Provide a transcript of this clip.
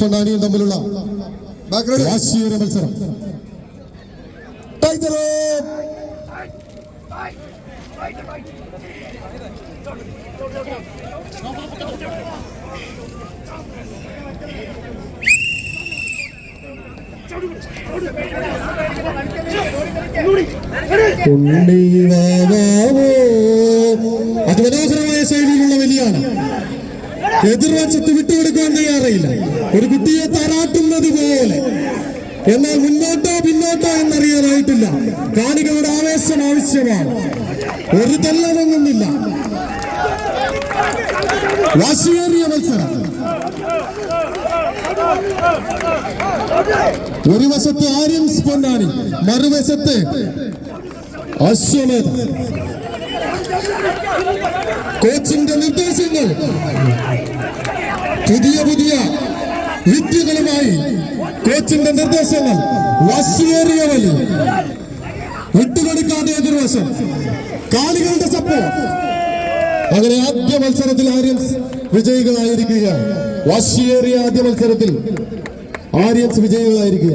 പൊന്നാനിയും തമ്മിലുള്ള മത്സരം. അത് മനോഹരമായ അതിമനോഹരമായ ശൈലിയിലുള്ള വലിയാണ്. എതിർവശത്ത് വിട്ടുകൊടുക്കാൻ തയ്യാറില്ല ഒരു കുട്ടിയെ താരാട്ടുന്നത് പോലെ. എന്നാൽ മുന്നോട്ടോ പിന്നോട്ടോ എന്നറിയാനായിട്ടില്ല. കാണികളുടെ ആവേശം ആവശ്യമാണ്. ഒരു തെല്ലതൊന്നുമില്ല വാശിയേറിയ മത്സരം. ഒരു വശത്ത് ആര്യം പൊന്നാനി മറുവശത്ത് അശ്വമേധ. കോച്ചിന്റെ നിർദ്ദേശങ്ങൾ. പുതിയ പുതിയ വിദ്യകളുമായി കോച്ചിന്റെ നിർദ്ദേശങ്ങൾ വശിയേറിയ വലി വിട്ടുകൊടുക്കാതെ എതിർവശം കാലികളുടെ സപ്പോർട്ട് അങ്ങനെ ആദ്യ മത്സരത്തിൽ ആര്യൻസ് വിജയികളായിരിക്കുകയാണ്. വാശിയേറിയ ആദ്യ മത്സരത്തിൽ ആര്യൻസ് വിജയികളായിരിക്കുക